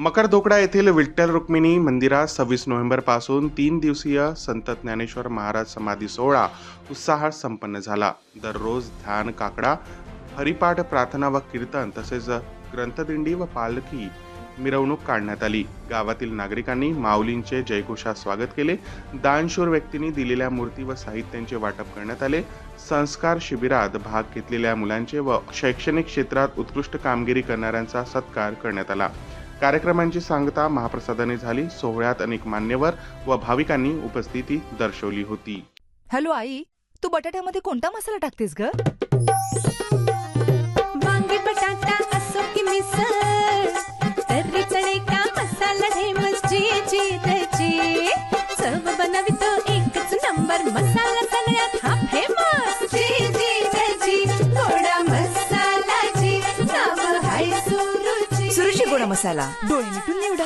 मकरदोकडा येथील विठ्ठल रुक्मिणी मंदिरात सव्वीस नोव्हेंबरपासून तीन दिवसीय संत ज्ञानेश्वर महाराज समाधी सोहळा उत्साहात संपन्न झाला. दररोज ध्यान काकडा हरिपाठ प्रार्थना व कीर्तन तसेच ग्रंथदिंडी व पालखी मिरवणूक काढण्यात आली. गावातील नागरिकांनी माऊलींचे जयघोषात स्वागत केले. दानशूर व्यक्तींनी दिलेल्या मूर्ती व साहित्यांचे वाटप करण्यात आले. संस्कार शिबिरात भाग घेतलेल्या मुलांचे व शैक्षणिक क्षेत्रात उत्कृष्ट कामगिरी करणाऱ्यांचा सत्कार करण्यात आला. कार्यक्रमांची सांगता महाप्रसादाने झाली. सोहळ्यात अनेक मान्यवर व भाविकांनी उपस्थिती दर्शवली होती. हॅलो आई तू बटाट्यामध्ये कोणता मसाला टाकतेस ग? वांगी बटाटा असो की मिसळ तर्री चणे का मसाला मस्जिची त्याची. चव बनवितो एकच नंबर मसाला सगळ्यात. हा फेमस जी जी त्याची गोडा मसाला जी नाव हाय सुरुची गोडा मसाला डोळे मिटून निवडा